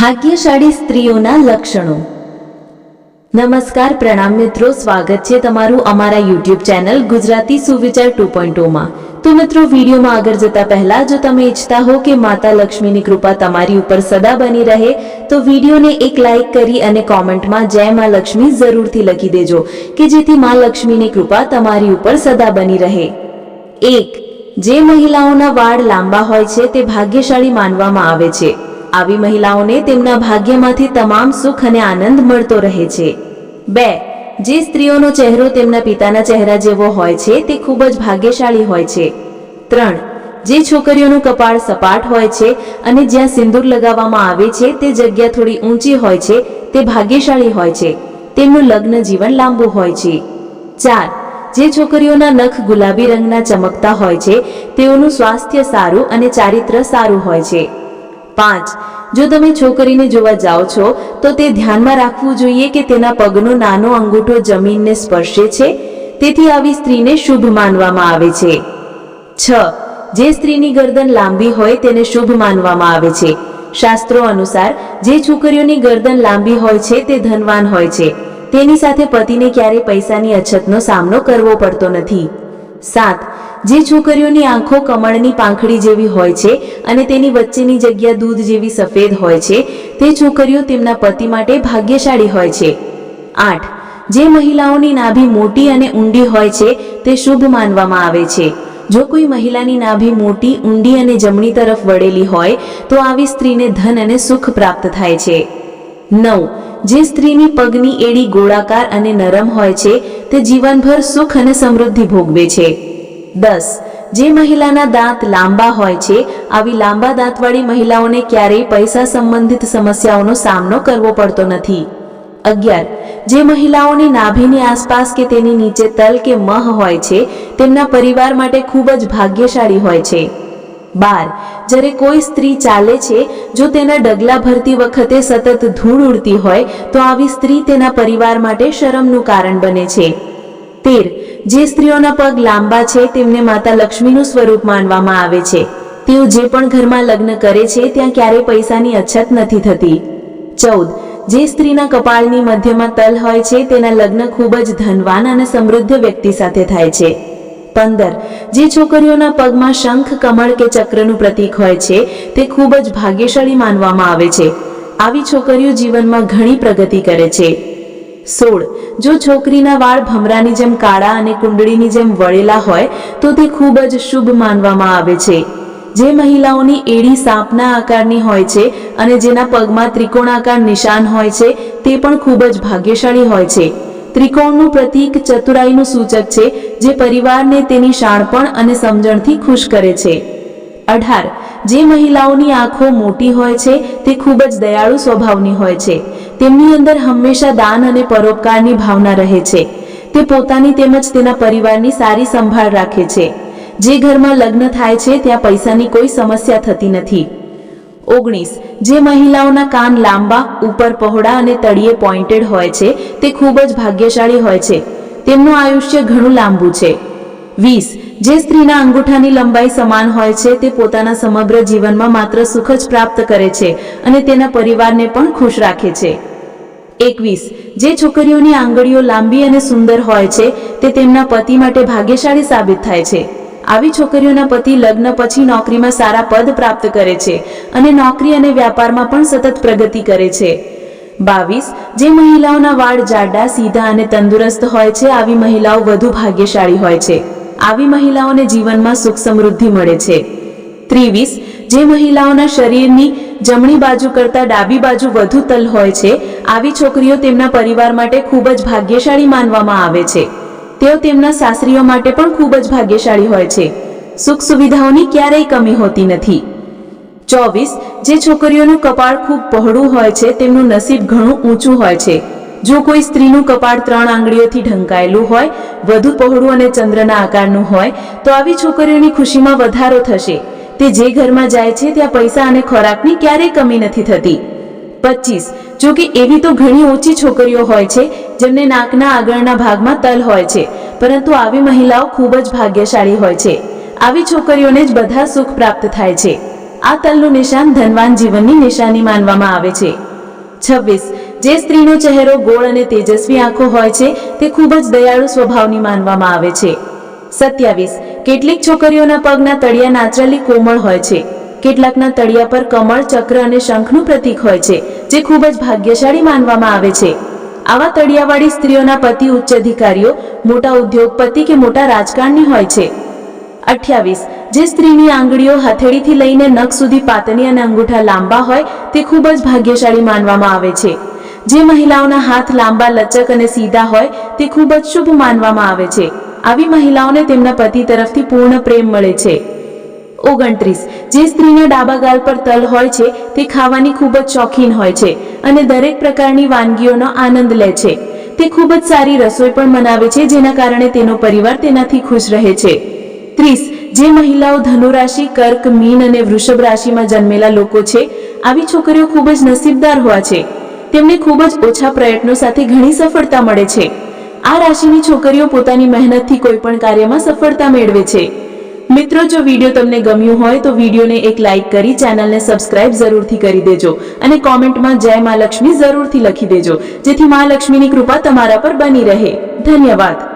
ભાગ્યશાળી સ્ત્રીઓના લક્ષણો. નમસ્કાર પ્રણામ મિત્રો, સ્વાગત છે તમારું અમારા યુટ્યુબ ચેનલ ગુજરાતી સુવિચાર ટુ પોઈન્ટોમાં તો મિત્રો, વિડીયોમાં આગળ જતા પહેલા જો તમે ઈચ્છતા હો કે માતા લક્ષ્મીની કૃપા તમારી ઉપર સદા બની રહે, તો વિડીયોને એક લાઈક કરી અને કોમેન્ટમાં જય માં લક્ષ્મી જરૂરથી લખી દેજો, કે જેથી માં લક્ષ્મીની કૃપા તમારી ઉપર સદા બની રહે. એક, જે મહિલાઓના વાળ લાંબા હોય છે, તે ભાગ્યશાળી માનવામાં આવે છે. આવી મહિલાઓને તેમના ભાગ્યમાંથી તમામ સુખ અને આનંદ મળતો રહે છે. બે, જે સ્ત્રીઓનો ચહેરો તેમના પિતાના ચહેરા જેવો હોય છે, તે ખૂબ જ ભાગ્યશાળી હોય છે. ત્રણ, જે છોકરીઓનું કપાળ સપાટ હોય છે અને જ્યાં સિંદૂર લગાવવામાં આવે છે, તે જગ્યા થોડી ઊંચી હોય છે, તે ભાગ્યશાળી હોય છે. તેમનું લગ્ન જીવન લાંબુ હોય છે. ચાર, જે છોકરીઓના નખ ગુલાબી રંગના ચમકતા હોય છે, તેઓનું સ્વાસ્થ્ય સારું અને ચારિત્ર સારું હોય છે. પાંચ. જો તમે છોકરીને જોવા જાઓ છો, તો તે ધ્યાનમાં રાખવું જોઈએ કે તેના પગનો નાનો અંગૂઠો જમીનને સ્પર્શે છે. તેથી આવી સ્ત્રીને શુભ માનવામાં આવે છે. છ. જે સ્ત્રીની ગરદન લાંબી હોય તેને શુભ માનવામાં આવે છે. શાસ્ત્રો અનુસાર, જે છોકરીઓની ગરદન લાંબી હોય છે તે ધનવાન હોય છે. તેની સાથે પતિને ક્યારેય પૈસાની અછતનો સામનો કરવો પડતો નથી. સાત. જે છોકરીઓની આંખો કમળની પાંખડી જેવી હોય છે અને તેની વચ્ચેની જગ્યા દૂધ જેવી સફેદ હોય છે, તે છોકરીઓ તેમના પતિ માટે ભાગ્યશાળી હોય છે. આઠ. જે મહિલાઓની નાભી મોટી અને ઊંડી હોય છે, તે શુભ માનવામાં આવે છે. જો કોઈ મહિલાની નાભી મોટી, ઊંડી અને જમણી તરફ વળેલી હોય, તો આવી સ્ત્રીને ધન અને સુખ પ્રાપ્ત થાય છે. નવ. જે સ્ત્રીની પગની એડી ગોળાકાર અને નરમ હોય છે, તે જીવનભર સુખ અને સમૃદ્ધિ ભોગવે છે. દસ. જે મહિલાના દાંત લાંબા હોય છે, આવી લાંબા દાંતવાળી મહિલાઓને ક્યારેય પૈસા સંબંધિત સમસ્યાઓનો સામનો કરવો પડતો નથી. અગિયાર. જે મહિલાઓની નાભીની આસપાસ કે તેની નીચે તલ કે મહ હોય છે, તેમના પરિવાર માટે ખૂબ જ ભાગ્યશાળી હોય છે. બાર. જ્યારે કોઈ સ્ત્રી ચાલે છે, જો તેના ડગલા ભરતી વખતે સતત ધૂળ ઉડતી હોય, તો આવી સ્ત્રી તેના પરિવાર માટે શરમનું કારણ બને છે. તેર. જે સ્ત્રીઓના પગ લાંબા છે, તેમને માતા લક્ષ્મીનું સ્વરૂપ માનવામાં આવે છે. તેઓ જે પણ ઘરમાં લગ્ન કરે છે, ત્યાં ક્યારેય પૈસાની અછત નથી થતી. ચૌદ. જે સ્ત્રીના કપાળની મધ્યમાં તલ હોય છે, તેના લગ્ન ખૂબ જ ધનવાન અને સમૃદ્ધ વ્યક્તિ સાથે થાય છે. પંદર જે છોકરીઓના પગમાં શંખ, કમળ કે ચક્રનું પ્રતીક હોય છે, તે ખૂબ જ ભાગ્યશાળી માનવામાં આવે છે. આવી છોકરીઓ જીવનમાં ઘણી પ્રગતિ કરે છે. સોળ. જો છોકરીના વાળ ભમરાની જેમ કાળા અને કુંડળીની જેમ વળેલા હોય, તો તે ખૂબ જ શુભ માનવામાં આવે છે. જે મહિલાઓની એડી સાપના આકારની હોય છે અને જેના પગમાં ત્રિકોણાકાર નિશાન હોય છે, તે પણ ખૂબ જ ભાગ્યશાળી હોય છે. ત્રિકોણનું પ્રતીક ચતુરાઈનું સૂચક છે, જે પરિવારને તેની શાણપણ અને સમજણથી ખુશ કરે છે. અઢાર. જે મહિલાઓની આંખો મોટી હોય છે, તે ખૂબ જ દયાળુ સ્વભાવની હોય છે. તેમની અંદર હંમેશા દાન અને પરોપકારની ભાવના રહે છે. તે પોતાની તેમજ તેના પરિવારની સારી સંભાળ રાખે છે. જે ઘરમાં લગ્ન થાય છે, ત્યાં પૈસાની કોઈ સમસ્યા થતી નથી. ઓગણીસ. જે મહિલાઓના કાન લાંબા, ઉપર પહોળા અને તળિયે પોઇન્ટેડ હોય છે, તે ખૂબ જ ભાગ્યશાળી હોય છે. તેમનું આયુષ્ય ઘણું લાંબુ છે. વીસ. જે સ્ત્રીના અંગૂઠાની લંબાઈ સમાન હોય છે, તે પોતાના સમગ્ર જીવનમાં માત્ર સુખ જ પ્રાપ્ત કરે છે અને તેના પરિવારને પણ ખુશ રાખે છે. એકવીસ. જે છોકરીઓની આંગળીઓ લાંબી અને સુંદર હોય છે, તે તેમના પતિ માટે ભાગ્યશાળી સાબિત થાય છે. આવી છોકરીઓના પતિ લગ્ન પછી નોકરીમાં સારા પદ પ્રાપ્ત કરે છે અને નોકરી અને વ્યાપારમાં પણ સતત પ્રગતિ કરે છે. બાવીસ, જે મહિલાઓના વાળ જાડા, સીધા અને તંદુરસ્ત હોય છે, આવી મહિલાઓ વધુ ભાગ્યશાળી હોય છે. આવી મહિલાઓને જીવનમાં સુખ સમૃદ્ધિ મળે છે. ત્રેવીસ, જે મહિલાઓના શરીરની જમણી બાજુ કરતાં ડાબી બાજુ વધુ તલ હોય છે, આવી છોકરીઓ તેમના પરિવાર માટે ખૂબ જ ભાગ્યશાળી માનવામાં આવે છે. તેઓ તેમના સાસરીઓ માટે પણ ખૂબ જ ભાગ્યશાળી હોય છે. સુખ સુવિધાઓની ક્યારેય કમી હોતી નથી. ચોવીસ, જે છોકરીઓનું કપાળ ખૂબ પહોળું હોય છે, તેમનું નસીબ ઘણું ઊંચું હોય છે. જો કોઈ સ્ત્રીનું કપાળ ત્રણ આંગળીઓથી ઢંકાયેલું હોય, વધુ પહોળું અને ચંદ્રના આકારનું હોય, તો આવી છોકરીઓની ખુશીમાં વધારો થશે. તે જે ઘરમાં જાય છે, ત્યાં પૈસા અને ખોરાકની ક્યારેય કમી નથી થતી. પચીસ, જો કે એવી તો ઘણી ઓછી છોકરીઓ હોય છે જેમને નાકના આગળના ભાગમાં તલ હોય છે. પરંતુ આવી મહિલાઓ ખૂબ જ ભાગ્યશાળી હોય છે. આવી છોકરીઓને જ બધા સુખ પ્રાપ્ત થાય છે. આ તલનું નિશાન ધનવાન જીવનની નિશાની માનવામાં આવે છે. છવ્વીસ. જે સ્ત્રીનો ચહેરો ગોળ અને તેજસ્વી આંખો હોય છે, તે ખૂબ જ દયાળુ સ્વભાવની માનવામાં આવે છે. સત્યાવીસ. કેટલીક છોકરીઓના પગના તળિયા નાચરલી કોમળ હોય છે. કેટલાકના તળિયા પર કમળ, ચક્ર અને શંખનું પ્રતીક હોય છે, જે ખૂબ જ ભાગ્યશાળી માનવામાં આવે છે. આવા તળિયાવાળી સ્ત્રીઓના પતિ ઉચ્ચ અધિકારીઓ, મોટા ઉદ્યોગપતિ કે મોટા રાજકારણી હોય છે. અઠ્યાવીસ, જે સ્ત્રીની આંગળીઓ હથેળીથી લઈને નખ સુધી પાતળી અને અંગૂઠા લાંબા હોય, તે ખૂબ જ ભાગ્યશાળી માનવામાં આવે છે. જે મહિલાઓના હાથ લાંબા, લચક અને સીધા હોય, તે ખૂબ જ શુભ માનવામાં આવે છે. આવી મહિલાઓને તેમના પતિ તરફથી પૂર્ણ પ્રેમ મળે છે. ઓગણત્રીસ. જે સ્ત્રીના ડાબા ગાલ પર તલ હોય છે, તે ખાવાની ખૂબ જ શોખીન હોય છે અને દરેક પ્રકારની વાનગીઓનો આનંદ લે છે. તે ખૂબ જ સારી રસોઈ પણ બનાવે છે, જેના કારણે તેનો પરિવાર તેનાથી ખુશ રહે છે. ત્રીસ. જે મહિલાઓ ધનુ રાશિ કર્ક, મીન અને વૃષભ રાશિમાં જન્મેલા લોકો છે, આવી છોકરીઓ ખૂબ જ નસીબદાર હોવા છે. તેમને ખૂબ જ ઓછા પ્રયત્નો સાથે ઘણી સફળતા મળે છે. આ રાશિની છોકરીઓ પોતાની મહેનતથી કોઈ પણ કાર્યમાં સફળતા મેળવે છે. મિત્રો, જો વીડિયો તમને ગમ્યું હોય તો વિડીયોને એક લાઇક કરી ચેનલને સબસ્ક્રાઇબ જરૂરથી કરી દેજો અને કોમેન્ટમાં જય મા લક્ષ્મી જરૂરથી લખી દેજો, જેથી મા લક્ષ્મીની કૃપા તમારા પર બની રહે. ધન્યવાદ.